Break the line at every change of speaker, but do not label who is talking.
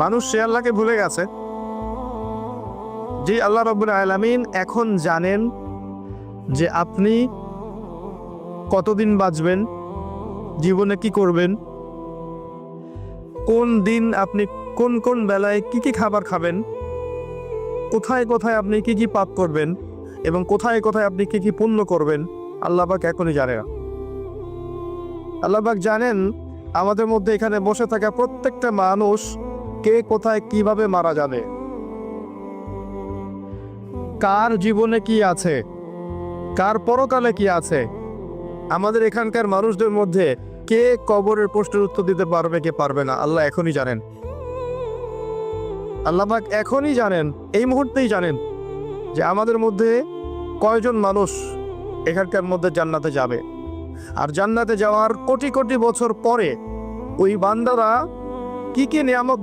মানুষ সে আল্লাহকে ভুলে গেছে। যে আল্লাহ রব্বুল আলামিন এখন জানেন যে আপনি কতদিন বাঁচবেন, জীবনে কি করবেন, কোন দিন আপনি কোন কোন বেলায় কি কি খাবার খাবেন, কোথায় কোথায় আপনি কি কি পাপ করবেন এবং কোথায় কোথায় আপনি কি কি পুণ্য করবেন আল্লাহবাক এখনই জানে না। আল্লাহবাক জানেন আমাদের মধ্যে এখানে বসে থাকা প্রত্যেকটা মানুষ কে কোথায় কীভাবে মারা যাবে? কার জীবনে কি আছে? কার পরকালে কি আছে? আমাদের এখানকার মানুষদের মধ্যে কে কবরের প্রশ্নের উত্তর দিতে পারবে, কে পারবে না, আল্লাহ এখনই জানেন। আল্লাহবাক এখনই জানেন, এই মুহূর্তেই জানেন যে আমাদের মধ্যে কয়জন মানুষ এখানকার মধ্যে জান্নাতে যাবে। আর জান্নাতে যাওয়ার কোটি কোটি বছর পরে ওই বান্দারা কি কি নিয়ামত